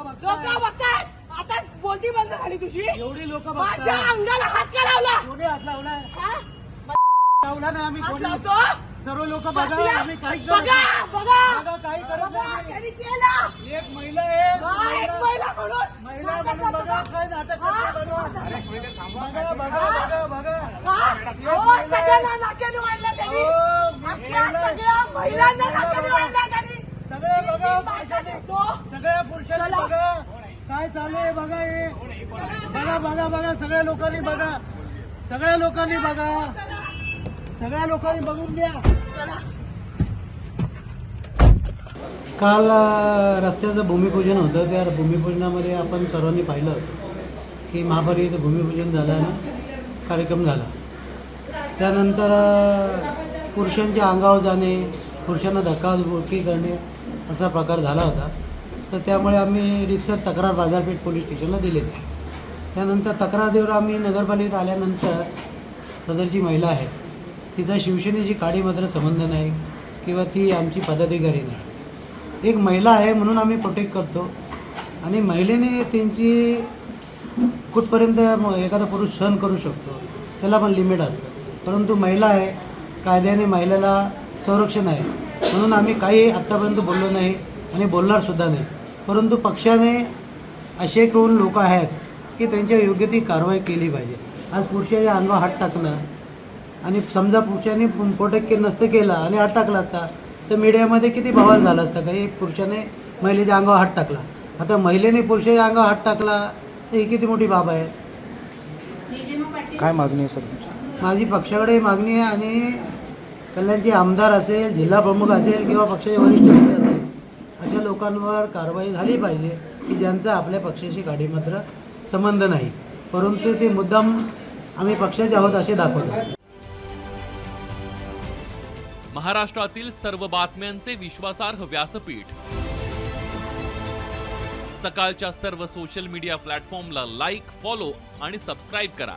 लोक बघताय. आता बोलती बंद झाली तुझी. एवढी लोक माझ्या अंगाला हात का लावला? कोणी हात लावलाय? हा? लावला ना आम्ही हात कोणी. लावतो? सर्व लोक बघा आम्ही काही बघा बघा. बघा, काही करत बघा, नाही. त्यांनी केलं. एक महिला आहे हा, एक महिला. म्हणून. महिला नाटक म्हणून करतो बघा? काय नाटक हा? करते. बघा बघा बघा बघा बघा. हा? हो, सगळ्यांना नाक्याने वाढलं त्यांनी. हो, अख्ख्या सगळ्या महिलांना नाक्याने बघा. वाढलं त्यांनी. सगळे बघा. सगळ्या पुरुषांनी चला. बघा. काय चालू आहे बघा हे. बघा बघा बघा सगळ्या लोकांनी बघा. सगळ्या लोकांनी बघा. सगळ्या लोकांनी बघून घ्या. चला. काल रस्त्याचं भूमिपूजन होतं. त्या भूमिपूजनामध्ये आपण सर्वांनी पाहिलं की इथं भूमिपूजन झाल्यानं कार्यक्रम झाला. त्यानंतर पुरुषांच्या अंगावर जाणे पुरुषांना धक्काबुक्की करणे असा प्रकार झाला होता. तर त्यामुळे आम्ही रिक्सर तक्रार बाजारपेठ पोलीस स्टेशनला दिले. त्यानंतर तक्रार देऊन आम्ही नगरपालिकेत आल्यानंतर सदरची महिला आहे. तिचा शिवसेनेची काडी मात्र संबंध नाही किंवा ती आमची पदाधिकारी नाही. एक महिला आहे म्हणून आम्ही प्रोटेक्ट करतो. आणि महिलेने त्यांची कुठपर्यंत एखादा पुरुष सहन करू शकतो त्याला पण लिमिट असतं. परंतु महिला आहे कायद्याने महिलेला संरक्षण आहे. म्हणून आम्ही काही आत्तापर्यंत बोललो नाही आणि बोलणारसुद्धा नाही. परंतु पक्षाने असे कोण लोक आहेत की त्यांच्या योग्य ती कारवाई केली पाहिजे. आज पुरुषाच्या अंगावर हात टाकणं आणि समजा पुरुषाने प्रोटेक्ट के नसतं केलं आणि हात टाकला असता तर मीडियामध्ये किती बवाल झाला असता का? एक पुरुषाने महिलेच्या अंगावर हात टाकला. आता महिलेने पुरुषाच्या अंगावर हात टाकला तर ही किती मोठी बाब आहे? काय मागणी आहे सर तुमची? माझी पक्षाकडे मागणी आहे आणि कल्याणचे आमदार असेल जिल्हा प्रमुख असेल किंवा पक्षाचे वरिष्ठ नेते असेल अशा लोकांवर कारवाई झाली पाहिजे की ज्यांचा आपल्या पक्षाशी गाडी मात्र संबंध नाही. परंतु ते मुद्दाम आम्ही पक्षाचे आहोत असे दाखवतात महाराष्ट्रातील सर्व बातम्यांचे विश्वासार्ह व्यासपीठ. सकाळच्या सर्व सोशल मीडिया प्लॅटफॉर्मला लाईक फॉलो आणि सबस्क्राईब करा.